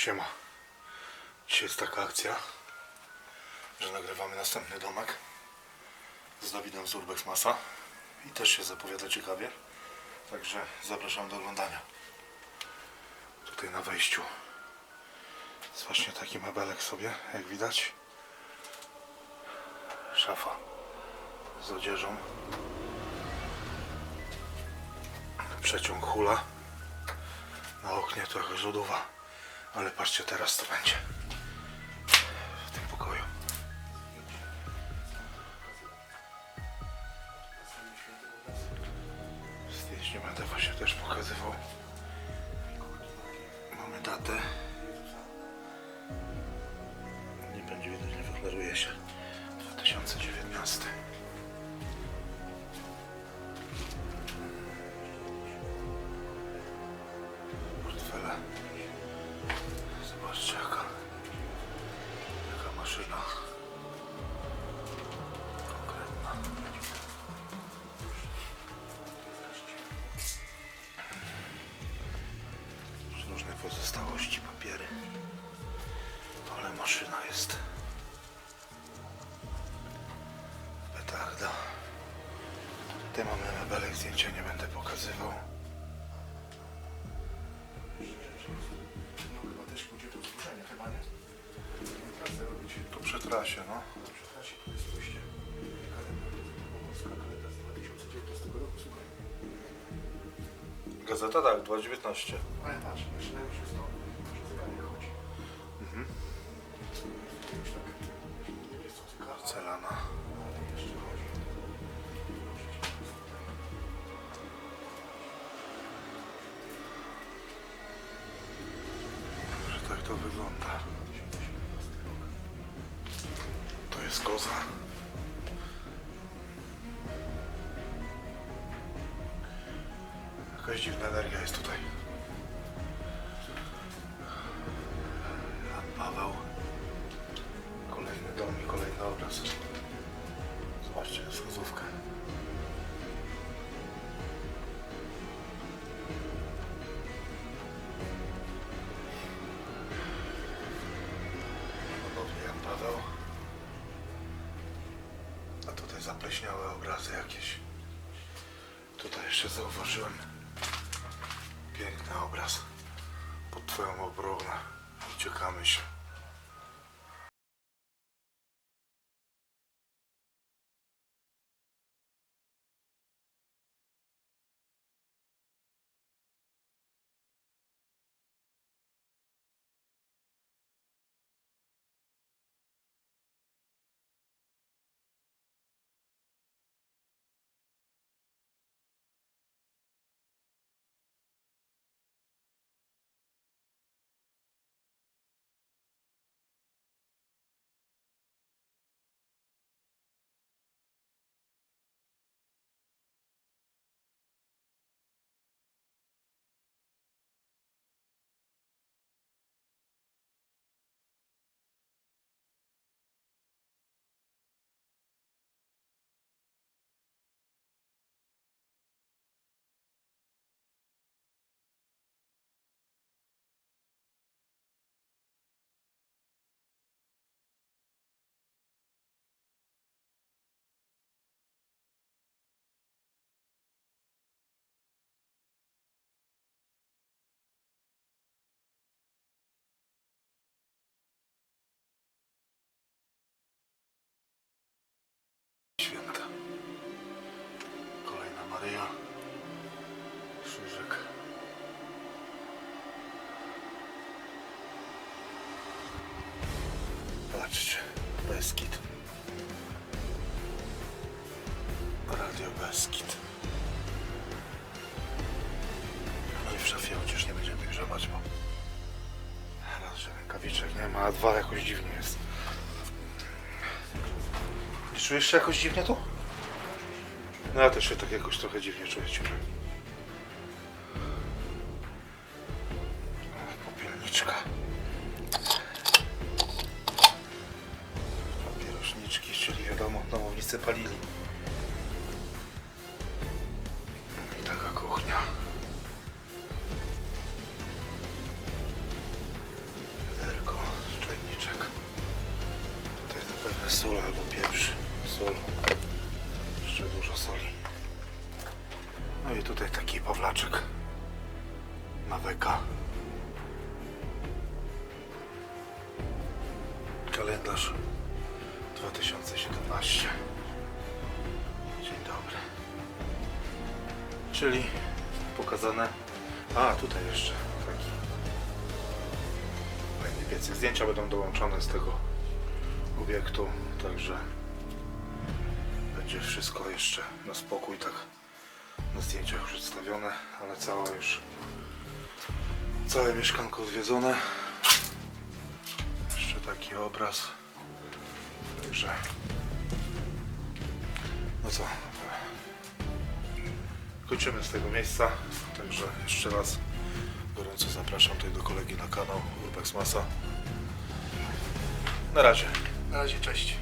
Siema. Dzisiaj jest taka akcja, że nagrywamy następny domek z Dawidem z Urbex Masa i też się zapowiada ciekawie. Także zapraszam do oglądania. Tutaj na wejściu jest właśnie taki mebelek sobie, jak widać. Szafa z odzieżą. Przeciąg hula. Na oknie trochę żudowa. Ale patrzcie teraz co będzie. W tym pokoju. Zdjęć nie będę właśnie też pokazywał. Mamy datę. Nie będzie widać, nie wyklaruje się. 2019. pozostałości, papiery. Ale maszyna jest. Petarda. Tutaj mamy mebelek, zdjęcia nie będę pokazywał. No chyba też pójdzie to wzburzenie, chyba nie? Trasę robić. Tu przy no. Gazeta tak, 2.19. Ale patrz, już jest to, że zegarek chodzi. Mhm. Już tak, wiesz co cyka, Porcelana. ale jeszcze chodzi. Że tak to wygląda. To jest koza. Jakaś dziwna energia jest tutaj. Jan Paweł. Kolejny dom i kolejny obraz. Zobaczcie wskazówkę. Ponownie Jan Paweł. A tutaj zapleśniałe obrazy jakieś. Tutaj jeszcze zauważyłem piękny obraz pod twoją obronę. Uciekamy się. Patrzcie, Beskid. Radio Beskid. No i w szafie chociaż nie będziemy grzebać, bo raz, że rękawiczek nie ma, a dwa jakoś dziwnie jest. Czujesz się jakoś dziwnie tu? No ja też się tak jakoś trochę dziwnie czuję. wszyscy palili. Taka kuchnia. Jederko, szczelniczek. To jest na pewno sól albo pieprz. Sól. Jeszcze dużo soli. No i tutaj taki powlaczek na weka. Kalendarz 2017 Czyli pokazane. A, tutaj jeszcze taki fajny piecyk. Zdjęcia będą dołączone z tego obiektu, także będzie wszystko jeszcze na spokój, tak na zdjęciach przedstawione, ale całe już całe mieszkanko zwiedzone. Jeszcze taki obraz. Także no co? Kończymy z tego miejsca. Także jeszcze raz gorąco zapraszam tutaj do kolegi na kanał Urbex Masa. Na razie. Na razie, cześć.